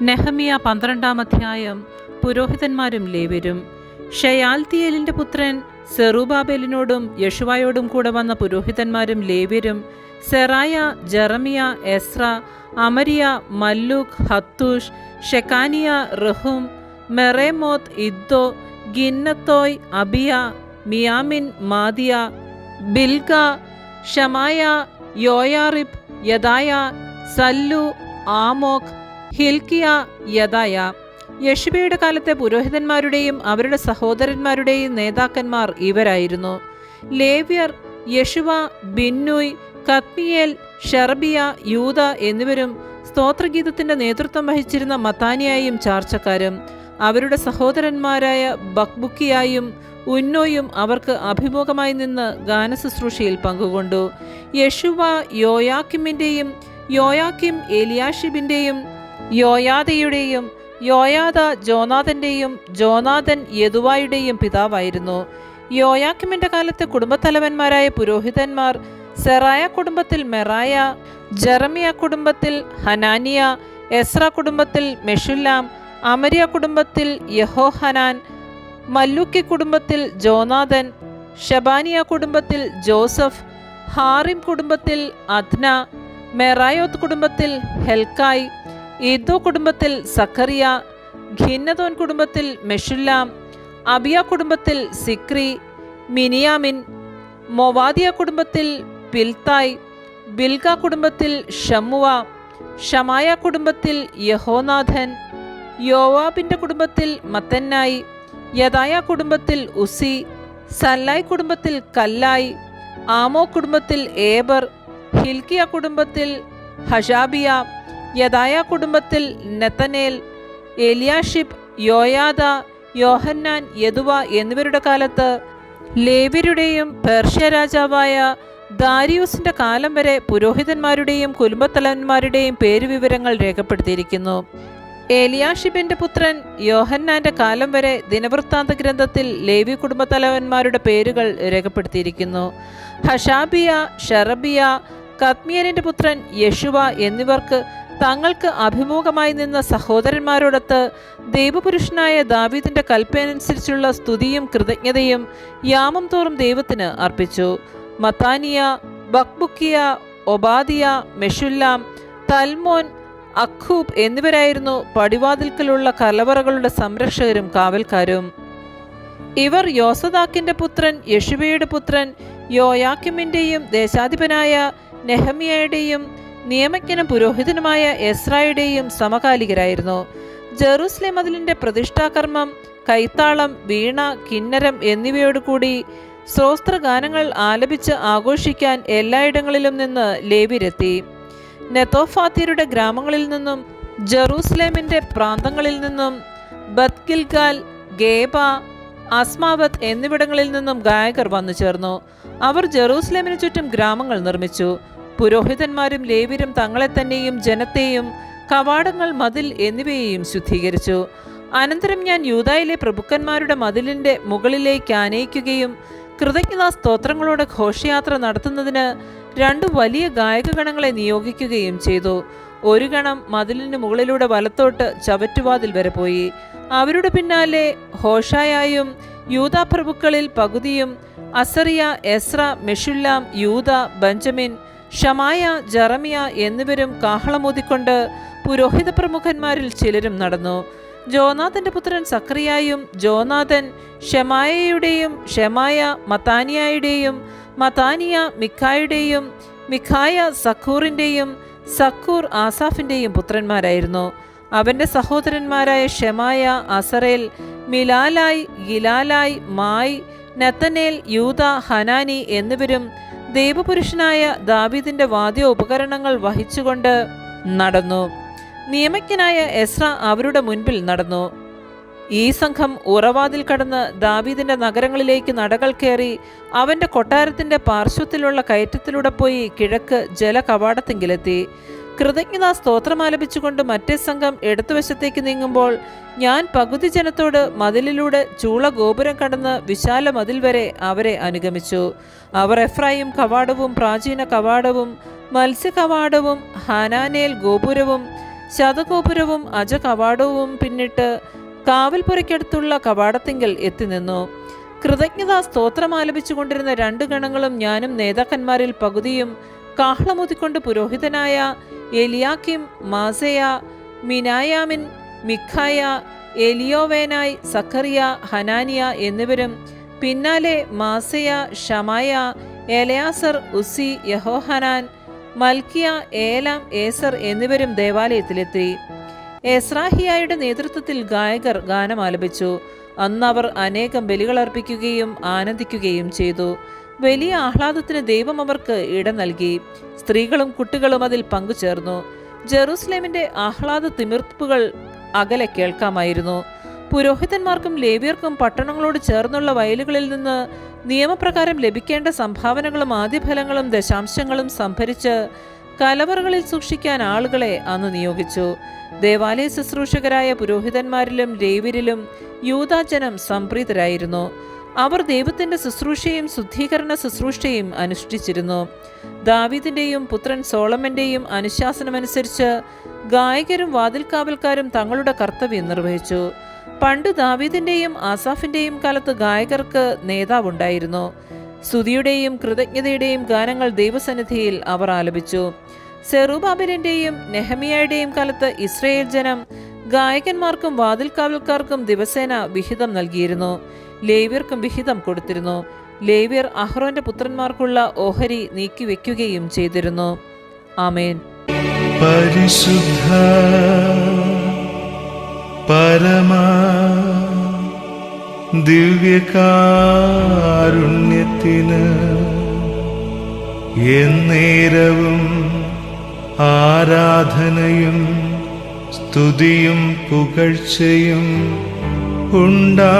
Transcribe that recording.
നെഹമിയ പന്ത്രണ്ടാം അധ്യായം പുരോഹിതന്മാരും ലേവരും ഷയാൽത്തിയേലിന്റെ പുത്രൻ സെറുബാബേലിനോടും യഷുവായോടും കൂടെ വന്ന പുരോഹിതന്മാരും ലേവരും സെറായ ജെറമിയ എസ്ര അമരിയ മല്ലൂക്ക് ഹത്തൂഷ് ഷെക്കാനിയ റഹും മെറേമോത്ത് ഇദ്ദോ ഗിന്നത്തോയ് അബിയ മിയാമിൻ മാദിയ ബിൽഗ ഷമായ യോയാറിബ് യദായ സല്ലു ആമോക് ഹിൽക്കിയ യദായ യഷിബയുടെ കാലത്തെ പുരോഹിതന്മാരുടെയും അവരുടെ സഹോദരന്മാരുടെയും നേതാക്കന്മാർ ഇവരായിരുന്നു. ലേവ്യർ യഷുവ ബിന്നുയ് കത്മിയേൽ ഷർബിയ യൂത എന്നിവരും സ്തോത്രഗീതത്തിന്റെ നേതൃത്വം വഹിച്ചിരുന്ന മത്താനിയായും ചാർച്ചക്കാരും അവരുടെ സഹോദരന്മാരായ ബക്ബുക്കിയായും ഉന്നോയും അവർക്ക് അഭിമുഖമായി നിന്ന് ഗാനശുശ്രൂഷയിൽ പങ്കുകൊണ്ടു. യഷുവ യോയാക്കിമിന്റെയും യോയാക്കിം എലിയാഷിബിന്റെയും യോയാദയുടെയും യോയാദ ജോനാഥന്റെയും ജോനാഥൻ യദുവായുടെയും പിതാവായിരുന്നു. യോയാക്കിമിന്റെ കാലത്തെ കുടുംബത്തലവന്മാരായ പുരോഹിതന്മാർ സെറായ കുടുംബത്തിൽ മെറായ ജെറമിയ കുടുംബത്തിൽ ഹനാനിയ എസ്ര കുടുംബത്തിൽ മെഷുല്ലാം അമരിയ കുടുംബത്തിൽ യഹോഹനാൻ മല്ലുക്കി കുടുംബത്തിൽ ജോനാഥൻ ഷബാനിയ കുടുംബത്തിൽ ജോസഫ് ഹാറിം കുടുംബത്തിൽ അദ്ന മെറായോത്ത് കുടുംബത്തിൽ ഹെൽക്കായ് ഇദോ കുടുംബത്തിൽ സക്കറിയ ഖിന്നതോൻ കുടുംബത്തിൽ മെഷുല്ലാം അബിയ കുടുംബത്തിൽ സിക്രി മിനിയാമിൻ മൊവാദിയ കുടുംബത്തിൽ പിൽത്തായ് ബിൽഗ കുടുംബത്തിൽ ഷമുവ ഷമായ കുടുംബത്തിൽ യഹോനാഥൻ യോവാബിന്റെ കുടുംബത്തിൽ മത്തന്നായി യദായ കുടുംബത്തിൽ ഉസി സല്ലായ് കുടുംബത്തിൽ കല്ലായ് ആമോ കുടുംബത്തിൽ ഏബർ ഹിൽക്കിയ കുടുംബത്തിൽ ഹഷാബിയ യദായ കുടുംബത്തിൽ നെത്തനേൽ എലിയാഷിബ് യോയാദ യോഹന്നാൻ യദുവ എന്നിവരുടെ കാലത്ത് ലേവ്യരുടെയും പേർഷ്യ രാജാവായ ദാരിയൂസിന്റെ കാലം വരെ പുരോഹിതന്മാരുടെയും കുടുംബത്തലവന്മാരുടെയും പേരുവിവരങ്ങൾ രേഖപ്പെടുത്തിയിരിക്കുന്നു. ഏലിയാഷിബിന്റെ പുത്രൻ യോഹന്നാന്റെ കാലം വരെ ദിനവൃത്താന്ത ഗ്രന്ഥത്തിൽ ലേവി കുടുംബത്തലവന്മാരുടെ പേരുകൾ രേഖപ്പെടുത്തിയിരിക്കുന്നു. ഹഷാബിയ ഷറബിയ കത്മിയലിന്റെ പുത്രൻ യശുവ എന്നിവർക്ക് തങ്ങൾക്ക് അഭിമുഖമായി നിന്ന സഹോദരന്മാരോടൊത്ത് ദൈവപുരുഷനായ ദാവീദിന്റെ കൽപ്പനുസരിച്ചുള്ള സ്തുതിയും കൃതജ്ഞതയും യാമം തോറും ദൈവത്തിന് അർപ്പിച്ചു. മത്താനിയ ബക്ബുക്കിയ ഒബാദിയ മെഷുല്ലാം തൽമോൻ അഖൂബ് എന്നിവരായിരുന്നു പടിവാതിൽക്കലുള്ള കലവറകളുടെ സംരക്ഷകരും കാവൽക്കാരും. ഇവർ യോസദാക്കിന്റെ പുത്രൻ യഷുവയുടെ പുത്രൻ യോയാക്കിമിന്റെയും ദേശാധിപനായ നെഹമിയയുടെയും നിയമജ്ഞനും പുരോഹിതനുമായ എസ്രായുടെയും സമകാലികരായിരുന്നു. ജെറൂസലേം മതിലിന്റെ പ്രതിഷ്ഠാകർമ്മം കൈത്താളം വീണ കിന്നരം എന്നിവയോടുകൂടി സ്രോസ്ത്ര ഗാനങ്ങൾ ആലപിച്ച് ആഘോഷിക്കാൻ എല്ലായിടങ്ങളിലും നിന്ന് ലേവിരെത്തി നെത്തോഫാത്തിയരുടെ ഗ്രാമങ്ങളിൽ നിന്നും ജെറൂസലേമിന്റെ പ്രാന്തങ്ങളിൽ നിന്നും ബത്കിൽഗാൽ ഗേബ അസ്മാവത്ത് എന്നിവിടങ്ങളിൽ നിന്നും ഗായകർ വന്നു ചേർന്നു. അവർ ജെറൂസലേമിന് ചുറ്റും ഗ്രാമങ്ങൾ നിർമ്മിച്ചു. പുരോഹിതന്മാരും ലേവ്യരും തങ്ങളെ തന്നെയും ജനത്തെയും കവാടങ്ങൾ മതിൽ എന്നിവയെയും ശുദ്ധീകരിച്ചു. അനന്തരം ഞാൻ യൂതായിലെ പ്രഭുക്കന്മാരുടെ മതിലിന്റെ മുകളിലേക്ക് ആനയിക്കുകയും കൃതജ്ഞതാ സ്തോത്രങ്ങളോടെ ഘോഷയാത്ര നടത്തുന്നതിന് രണ്ട് വലിയ ഗായകഗണങ്ങളെ നിയോഗിക്കുകയും ചെയ്തു. ഒരു ഗണം മതിലിന് മുകളിലൂടെ വലത്തോട്ട് ചവറ്റുവാതിൽ വരെ പോയി. അവരുടെ പിന്നാലെ ഹോഷായായും യൂത പ്രഭുക്കളിൽ പകുതിയും അസറിയ എസ്ര മെഷുല്ലാം യൂത ബെഞ്ചമിൻ ഷമായ ജറമിയ എന്നിവരും കാഹളമോതിക്കൊണ്ട് പുരോഹിത പ്രമുഖന്മാരിൽ ചിലരും നടന്നു. ജോനാഥന്റെ പുത്രൻ സക്രിയായും ജോനാഥൻ ഷെമായയുടെയും ഷെമായ മത്താനിയായുടെയും മത്താനിയ മിഖായുടെയും മിഖായ സഖൂറിന്റെയും സക്കൂർ ആസാഫിന്റെയും പുത്രന്മാരായിരുന്നു. അവന്റെ സഹോദരന്മാരായ ഷെമായ അസറേൽ മിലാലായ് ഗിലാലായ് മായി നത്തനേൽ യൂത ഹനാനി എന്നിവരും ദൈവപുരുഷനായ ദാവീദിന്റെ വാദ്യ ഉപകരണങ്ങൾ വഹിച്ചുകൊണ്ട് നടന്നു. നിയമജ്ഞനായ എസ്ര അവരുടെ മുൻപിൽ നടന്നു. ഈ സംഘം ഉറവാതിൽ കടന്ന് ദാവീദിന്റെ നഗരങ്ങളിലേക്ക് നടകൾ കയറി അവന്റെ കൊട്ടാരത്തിന്റെ പാർശ്വത്തിലുള്ള കയറ്റത്തിലൂടെ പോയി കിഴക്ക് ജലകവാടത്തെങ്കിലെത്തി. കൃതജ്ഞതാ സ്തോത്രമാലപിച്ചുകൊണ്ട് മറ്റേ സംഘം ഇടതുവശത്തേക്ക് നീങ്ങുമ്പോൾ ഞാൻ പകുതി ജനത്തോട് മതിലിലൂടെ ചൂള ഗോപുരം കടന്ന് വിശാല മതിൽ വരെ അവരെ അനുഗമിച്ചു. അവർ എഫ്രായിം കവാടവും പ്രാചീന കവാടവും മത്സ്യ കവാടവും ഹാനാനേൽ ഗോപുരവും ശതഗോപുരവും അജ കവാടവും പിന്നിട്ട് കാവൽപുരയ്ക്കടുത്തുള്ള കവാടത്തിങ്കിൽ എത്തിനിന്നു കൃതജ്ഞതാ സ്തോത്രം ആലപിച്ചുകൊണ്ടിരുന്ന രണ്ട് ഗണങ്ങളും ഞാനും നേതാക്കന്മാരിൽ പകുതിയും കാഹളമുതിക്കൊണ്ട് പുരോഹിതനായ എലിയാക്കിം മാസയ മിനായാമിൻ മിഖായ എലിയോവേനായ് സഖറിയ ഹനാനിയ എന്നിവരും പിന്നാലെ മാസയ ഷമായ എലയാസർ ഉസി യഹോഹനാൻ മൽക്കിയ ഏലാം ഏസർ എന്നിവരും ദേവാലയത്തിലെത്തി. എസ്രാഹിയായുടെ നേതൃത്വത്തിൽ ഗായകർ ഗാനം ആലപിച്ചു അന്ന് അവർ അനേകം ബലികൾ അർപ്പിക്കുകയും ആനന്ദിക്കുകയും ചെയ്തു. വലിയ ആഹ്ലാദത്തിന് ദൈവം അവർക്ക് ഇടം നൽകി. സ്ത്രീകളും കുട്ടികളും അതിൽ പങ്കുചേർന്നു. ജെറൂസലേമിന്റെ ആഹ്ലാദ തിമിർപ്പുകൾ അകലെ കേൾക്കാമായിരുന്നു. പുരോഹിതന്മാർക്കും ലേവ്യർക്കും പട്ടണങ്ങളോട് ചേർന്നുള്ള വയലുകളിൽ നിന്ന് നിയമപ്രകാരം ലഭിക്കേണ്ട സംഭാവനകളും ആദ്യഫലങ്ങളും ദശാംശങ്ങളും സംഭരിച്ച് കലവറകളിൽ സൂക്ഷിക്കാൻ ആളുകളെ അന്ന് നിയോഗിച്ചു. ദേവാലയ ശുശ്രൂഷകരായ പുരോഹിതന്മാരിലും ലേവ്യരിലും യൂതാജനം സംപ്രീതരായിരുന്നു. അവർ ദൈവത്തിന്റെ ശുശ്രൂഷയും ശുദ്ധീകരണ ശുശ്രൂഷയും അനുഷ്ഠിച്ചിരുന്നു. ദാവീദിന്റെയും പുത്രൻ സോളമന്റെയും അനുശാസനമനുസരിച്ച് ഗായകരും വാതിൽക്കാവൽക്കാരും തങ്ങളുടെ കർത്തവ്യം നിർവഹിച്ചു. പണ്ട് ദാവീദിന്റെയും ആസാഫിന്റെയും കാലത്ത് ഗായകർക്ക് നേതാവുണ്ടായിരുന്നു. സ്തുതിയുടെയും കൃതജ്ഞതയുടെയും ഗാനങ്ങൾ ദൈവസന്നിധിയിൽ അവർ ആലപിച്ചു. സെറുബാബിലിന്റെയും നെഹമിയയുടെയും കാലത്ത് ഇസ്രയേൽ ജനം ഗായകന്മാർക്കും വാതിൽക്കാവൽക്കാർക്കും ദിവസേന വിഹിതം നൽകിയിരുന്നു. ലേവ്യർക്കും വിഹിതം കൊടുത്തിരുന്നു. ലേവ്യർ അഹ്റോന്റെ പുത്രന്മാർക്കുള്ള ഓഹരി നീക്കി വെക്കുകയും ചെയ്തിരുന്നു. ആമേൻ. പരിശുദ്ധ പരമ ദിവ്യകാരുണ്യത്തിന് എന്നേരവും ആരാധനയും സ്തുതിയും പുകഴ്ചയും ഉണ്ടായിരിക്കട്ടേ.